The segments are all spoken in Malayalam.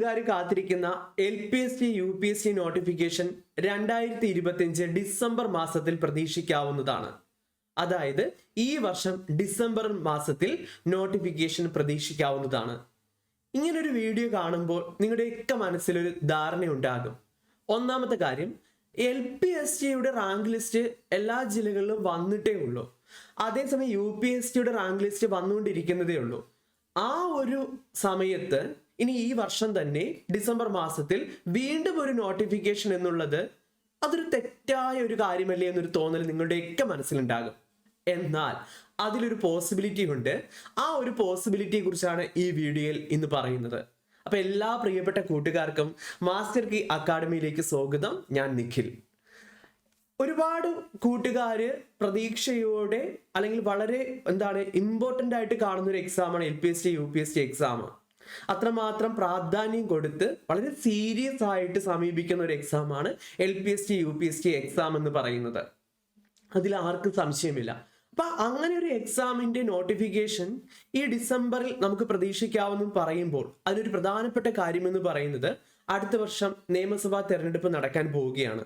കൂട്ടുകാർ കാത്തിരിക്കുന്ന L P S T U P S T notification രണ്ടായിരത്തി ഇരുപത്തിയഞ്ച് ഡിസംബർ മാസത്തിൽ പ്രതീക്ഷിക്കാവുന്നതാണ്. അതായത് ഈ വർഷം ഡിസംബർ മാസത്തിൽ നോട്ടിഫിക്കേഷൻ പ്രതീക്ഷിക്കാവുന്നതാണ്. ഇങ്ങനൊരു വീഡിയോ കാണുമ്പോൾ നിങ്ങളുടെയൊക്കെ മനസ്സിലൊരു ധാരണയുണ്ടാകും. ഒന്നാമത്തെ കാര്യം എൽ പി എസ് ടിയുടെ റാങ്ക് ലിസ്റ്റ് എല്ലാ ജില്ലകളിലും വന്നിട്ടേ ഉള്ളൂ. അതേസമയം യു പി എസ് ടിയുടെ റാങ്ക് ലിസ്റ്റ് വന്നുകൊണ്ടിരിക്കുന്നതേ ഉള്ളൂ. ആ ഒരു സമയത്ത് ഇനി ഈ വർഷം തന്നെ ഡിസംബർ മാസത്തിൽ വീണ്ടും ഒരു നോട്ടിഫിക്കേഷൻ എന്നുള്ളത് അതൊരു തെറ്റായ ഒരു കാര്യമല്ലേ എന്നൊരു തോന്നൽ നിങ്ങളുടെയൊക്കെ മനസ്സിലുണ്ടാകും. എന്നാൽ അതിലൊരു പോസിബിലിറ്റി ഉണ്ട്. ആ ഒരു പോസിബിലിറ്റിയെ കുറിച്ചാണ് ഈ വീഡിയോയിൽ ഇന്ന് പറയുന്നത്. അപ്പൊ എല്ലാ പ്രിയപ്പെട്ട കൂട്ടുകാർക്കും മാസ്റ്റർ കി അക്കാഡമിയിലേക്ക് സ്വാഗതം. ഞാൻ നിഖിൽ. ഒരുപാട് കൂട്ടുകാര് പ്രതീക്ഷയോടെ അല്ലെങ്കിൽ വളരെ എന്താണ് ഇമ്പോർട്ടന്റ് ആയിട്ട് കാണുന്ന ഒരു എക്സാമാണ് L P S T U P S T exam അത്രമാത്രം പ്രാധാന്യം കൊടുത്ത് വളരെ സീരിയസ് ആയിട്ട് സമീപിക്കുന്ന ഒരു എക്സാമാണ് L P S T U P S T exam എന്ന് പറയുന്നത്. അതിൽ ആർക്കും സംശയമില്ല. അപ്പൊ അങ്ങനെ ഒരു എക്സാമിന്റെ നോട്ടിഫിക്കേഷൻ ഈ ഡിസംബറിൽ നമുക്ക് പ്രതീക്ഷിക്കാവുന്ന പറയുമ്പോൾ അതിലൊരു പ്രധാനപ്പെട്ട കാര്യം എന്ന് പറയുന്നത് അടുത്ത വർഷം നിയമസഭാ തെരഞ്ഞെടുപ്പ് നടക്കാൻ പോവുകയാണ്.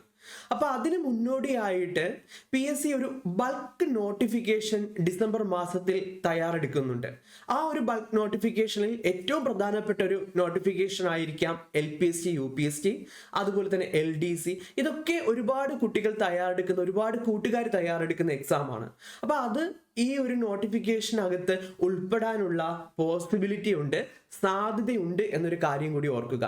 അപ്പൊ അതിന് മുന്നോടിയായിട്ട് പി എസ് സി ഒരു ബൾക്ക് നോട്ടിഫിക്കേഷൻ ഡിസംബർ മാസത്തിൽ തയ്യാറെടുക്കുന്നുണ്ട്. ആ ഒരു ബൾക്ക് നോട്ടിഫിക്കേഷനിൽ ഏറ്റവും പ്രധാനപ്പെട്ട ഒരു നോട്ടിഫിക്കേഷൻ ആയിരിക്കാം L P S T U P S T അതുപോലെ തന്നെ എൽ ഡി സി. ഇതൊക്കെ ഒരുപാട് കുട്ടികൾ തയ്യാറെടുക്കുന്ന ഒരുപാട് കൂട്ടുകാർ തയ്യാറെടുക്കുന്ന എക്സാമാണ് ആണ്. അപ്പൊ അത് ഈ ഒരു നോട്ടിഫിക്കേഷനകത്ത് ഉൾപ്പെടാനുള്ള പോസിബിലിറ്റി ഉണ്ട് സാധ്യതയുണ്ട് എന്നൊരു കാര്യം കൂടി ഓർക്കുക.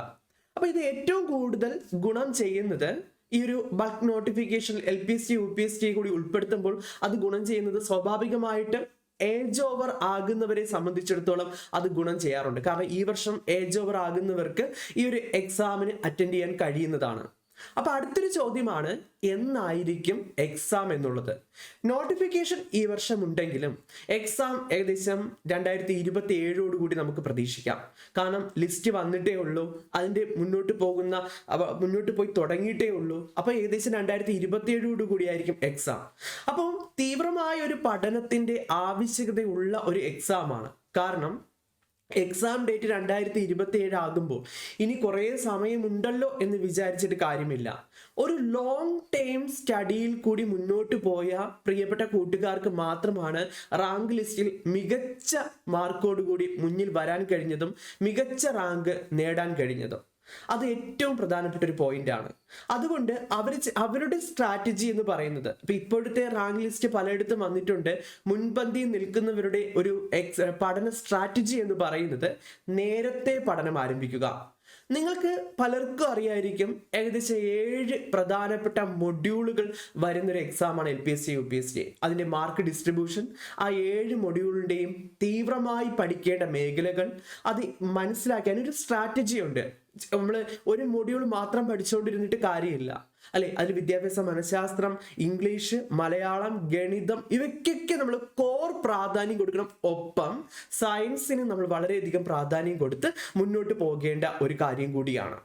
അപ്പൊ ഇത് ഏറ്റവും കൂടുതൽ ഗുണം ചെയ്യുന്നത് ഈ ഒരു bulk notification L P S T U P S T കൂടി ഉൾപ്പെടുത്തുമ്പോൾ അത് ഗുണം ചെയ്യുന്നത് സ്വാഭാവികമായിട്ടും ഏജ് ഓവർ ആകുന്നവരെ സംബന്ധിച്ചിടത്തോളം അത് ഗുണം ചെയ്യാറുണ്ട്. കാരണം ഈ വർഷം ഏജ് ഓവർ ആകുന്നവർക്ക് ഈ ഒരു എക്സാമിന് അറ്റൻഡ് ചെയ്യാൻ കഴിയുന്നതാണ്. അപ്പൊ അടുത്തൊരു ചോദ്യമാണ് എന്നായിരിക്കും എക്സാം എന്നുള്ളത്. നോട്ടിഫിക്കേഷൻ ഈ വർഷം ഉണ്ടെങ്കിലും എക്സാം ഏകദേശം രണ്ടായിരത്തി ഇരുപത്തി ഏഴോട് കൂടി നമുക്ക് പ്രതീക്ഷിക്കാം. കാരണം ലിസ്റ്റ് വന്നിട്ടേ ഉള്ളൂ അതിന്റെ മുന്നോട്ട് പോകുന്ന മുന്നോട്ട് പോയി തുടങ്ങിയിട്ടേ ഉള്ളൂ. അപ്പൊ ഏകദേശം രണ്ടായിരത്തി ഇരുപത്തി ഏഴോട് കൂടിയായിരിക്കും എക്സാം അപ്പോൾ തീവ്രമായ ഒരു പഠനത്തിന്റെ ആവശ്യകതയുള്ള ഒരു എക്സാം ആണ്. കാരണം എക്സാം ഡേറ്റ് രണ്ടായിരത്തി ഇരുപത്തി ഏഴ് ആകുമ്പോൾ ഇനി കുറേ സമയമുണ്ടല്ലോ എന്ന് വിചാരിച്ചിട്ട് കാര്യമില്ല. ഒരു ലോങ് ടേം സ്റ്റഡിയിൽ കൂടി മുന്നോട്ട് പോയ പ്രിയപ്പെട്ട കൂട്ടുകാർക്ക് മാത്രമാണ് റാങ്ക് ലിസ്റ്റിൽ മികച്ച മാർക്കോട് കൂടി മുന്നിൽ വരാൻ കഴിഞ്ഞതും മികച്ച റാങ്ക് നേടാൻ കഴിഞ്ഞതും. അത് ഏറ്റവും പ്രധാനപ്പെട്ട ഒരു പോയിന്റ് ആണ്. അതുകൊണ്ട് അവർ അവരുടെ സ്ട്രാറ്റജി എന്ന് പറയുന്നത് ഇപ്പൊ ഇപ്പോഴത്തെ റാങ്ക് ലിസ്റ്റ് പലയിടത്തും വന്നിട്ടുണ്ട്. മുൻപന്തിയിൽ നിൽക്കുന്നവരുടെ ഒരു എക്സ് പഠന സ്ട്രാറ്റജി എന്ന് പറയുന്നത് നേരത്തെ പഠനം ആരംഭിക്കുക. നിങ്ങൾക്ക് പലർക്കും അറിയായിരിക്കും ഏകദേശം ഏഴ് പ്രധാനപ്പെട്ട മൊഡ്യൂളുകൾ വരുന്നൊരു എക്സാമാണ് L P S C U P S C അതിന്റെ മാർക്ക് ഡിസ്ട്രിബ്യൂഷൻ ആ ഏഴ് മൊഡ്യൂളിന്റെയും തീവ്രമായി പഠിക്കേണ്ട മേഖലകൾ അത് മനസ്സിലാക്കാൻ ഒരു സ്ട്രാറ്റജി ഉണ്ട്. നമ്മൾ ഒരു മൊഡ്യൂൾ മാത്രം പഠിച്ചുകൊണ്ടിരുന്നിട്ട് കാര്യമില്ല. അല്ലെ? അതിൽ വിദ്യാഭ്യാസ മനഃശാസ്ത്രം ഇംഗ്ലീഷ് മലയാളം ഗണിതം ഇവയ്ക്കൊക്കെ നമ്മൾ കോർ പ്രാധാന്യം കൊടുക്കണം. ഒപ്പം സയൻസിന് നമ്മൾ വളരെയധികം പ്രാധാന്യം കൊടുത്ത് മുന്നോട്ട് പോകേണ്ട ഒരു കാര്യം കൂടിയാണ്.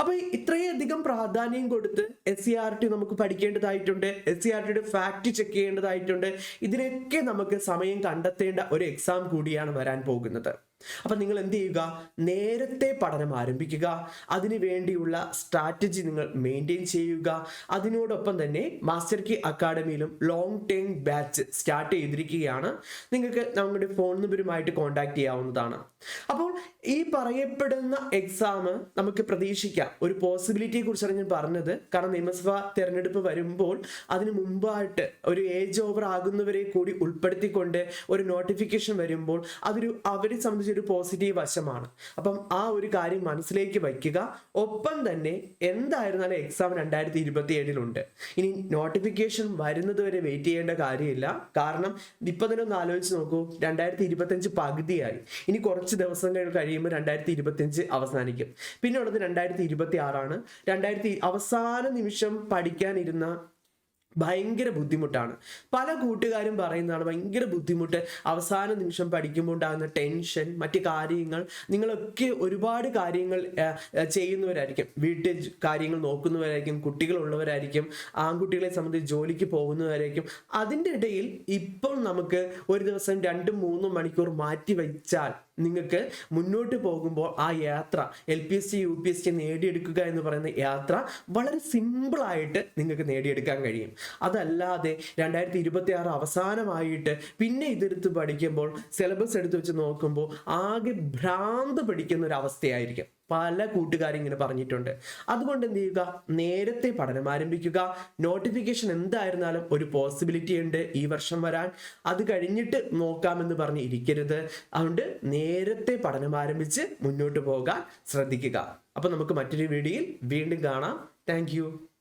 അപ്പൊ ഇത്രയധികം പ്രാധാന്യം കൊടുത്ത് എസ് സി ആർ ടി നമുക്ക് പഠിക്കേണ്ടതായിട്ടുണ്ട്. എസ് സി ആർ ടിയുടെ ഫാക്ട് ചെക്ക് ചെയ്യേണ്ടതായിട്ടുണ്ട്. ഇതിനൊക്കെ നമുക്ക് സമയം കണ്ടെത്തേണ്ട ഒരു എക്സാം കൂടിയാണ് വരാൻ പോകുന്നത്. അപ്പൊ നിങ്ങൾ എന്ത് ചെയ്യുക? നേരത്തെ പഠനം ആരംഭിക്കുക. അതിനു വേണ്ടിയുള്ള സ്ട്രാറ്റജി നിങ്ങൾ മെയിന്റെയിൻ ചെയ്യുക. അതിനോടൊപ്പം തന്നെ മാസ്റ്റർ കി അക്കാഡമിയിലും ലോങ് ടേം ബാച്ച് സ്റ്റാർട്ട് ചെയ്തിരിക്കുകയാണ്. നിങ്ങൾക്ക് നമ്മുടെ ഫോൺ നമ്പറുമായിട്ട് കോൺടാക്ട് ചെയ്യാവുന്നതാണ്. അപ്പോൾ ഈ പറയപ്പെടുന്ന എക്സാം നമുക്ക് പ്രതീക്ഷിക്കാം. ഒരു പോസിബിലിറ്റിയെ കുറിച്ചാണ് ഞാൻ പറഞ്ഞത്. കാരണം നിയമസഭാ തെരഞ്ഞെടുപ്പ് വരുമ്പോൾ അതിന് മുമ്പായിട്ട് ഒരു ഏജ് ഓവർ ആകുന്നവരെ കൂടി ഉൾപ്പെടുത്തിക്കൊണ്ട് ഒരു നോട്ടിഫിക്കേഷൻ വരുമ്പോൾ അതൊരു അവരെ സംബന്ധിച്ച് ഒരു പോസിറ്റീവ് വശമാണ്. അപ്പം ആ ഒരു കാര്യം മനസ്സിലേക്ക് വയ്ക്കുക. ഒപ്പം തന്നെ എന്തായിരുന്നാലും എക്സാം രണ്ടായിരത്തി ഇരുപത്തി ഏഴിലുണ്ട് ഇനി നോട്ടിഫിക്കേഷൻ വരുന്നത് വരെ വെയിറ്റ് ചെയ്യേണ്ട കാര്യമില്ല. കാരണം ഇപ്പം തന്നെ ഒന്ന് ആലോചിച്ച് നോക്കൂ. രണ്ടായിരത്തി ഇരുപത്തഞ്ച് പകുതിയായി. ഇനി കുറച്ച് ദിവസങ്ങൾ കഴിയുമ്പോൾ രണ്ടായിരത്തി ഇരുപത്തിയഞ്ച് അവസാനിക്കും. പിന്നെ ഉള്ളത് രണ്ടായിരത്തി ഇരുപത്തി ആറാണ് രണ്ടായിരത്തി അവസാന നിമിഷം പഠിക്കാനിരുന്ന ഭയങ്കര ബുദ്ധിമുട്ടാണ്. പല കൂട്ടുകാരും പറയുന്നതാണ് ഭയങ്കര ബുദ്ധിമുട്ട്. അവസാന നിമിഷം പഠിക്കുമ്പോൾ ഉണ്ടാകുന്ന ടെൻഷൻ മറ്റ് കാര്യങ്ങൾ നിങ്ങളൊക്കെ ഒരുപാട് കാര്യങ്ങൾ ചെയ്യുന്നവരായിരിക്കും. വീട്ടിൽ കാര്യങ്ങൾ നോക്കുന്നവരായിരിക്കും കുട്ടികളുള്ളവരായിരിക്കും ആൺകുട്ടികളെ സംബന്ധിച്ച് ജോലിക്ക് പോകുന്നവരായിരിക്കും. അതിന്റെ ഇടയിൽ ഇപ്പോൾ നമുക്ക് ഒരു ദിവസം രണ്ടും മൂന്നും മണിക്കൂർ മാറ്റി വെച്ചാൽ നിങ്ങൾക്ക് മുന്നോട്ട് പോകുമ്പോൾ ആ യാത്ര L P S C U P S C നേടിയെടുക്കുക എന്ന് പറയുന്ന യാത്ര വളരെ സിമ്പിളായിട്ട് നിങ്ങൾക്ക് നേടിയെടുക്കാൻ കഴിയും. അതല്ലാതെ രണ്ടായിരത്തി ഇരുപത്തി ആറ് അവസാനമായിട്ട് പിന്നെ ഇതെടുത്ത് പഠിക്കുമ്പോൾ സിലബസ് എടുത്ത് വെച്ച് നോക്കുമ്പോൾ ആകെ ഭ്രാന്ത് പിടിക്കുന്ന ഒരു അവസ്ഥയായിരിക്കും. പല കൂട്ടുകാരും ഇങ്ങനെ പറഞ്ഞിട്ടുണ്ട്. അതുകൊണ്ട് എന്ത് ചെയ്യുക? നേരത്തെ പഠനം ആരംഭിക്കുക. നോട്ടിഫിക്കേഷൻ എന്തായിരുന്നാലും ഒരു പോസിബിലിറ്റി ഉണ്ട് ഈ വർഷം വരാൻ. അത് കഴിഞ്ഞിട്ട് നോക്കാമെന്ന് പറഞ്ഞ് ഇരിക്കരുത്. അതുകൊണ്ട് നേരത്തെ പഠനം ആരംഭിച്ച് മുന്നോട്ട് പോകാൻ ശ്രദ്ധിക്കുക. അപ്പൊ നമുക്ക് മറ്റൊരു വീഡിയോയിൽ വീണ്ടും കാണാം. താങ്ക്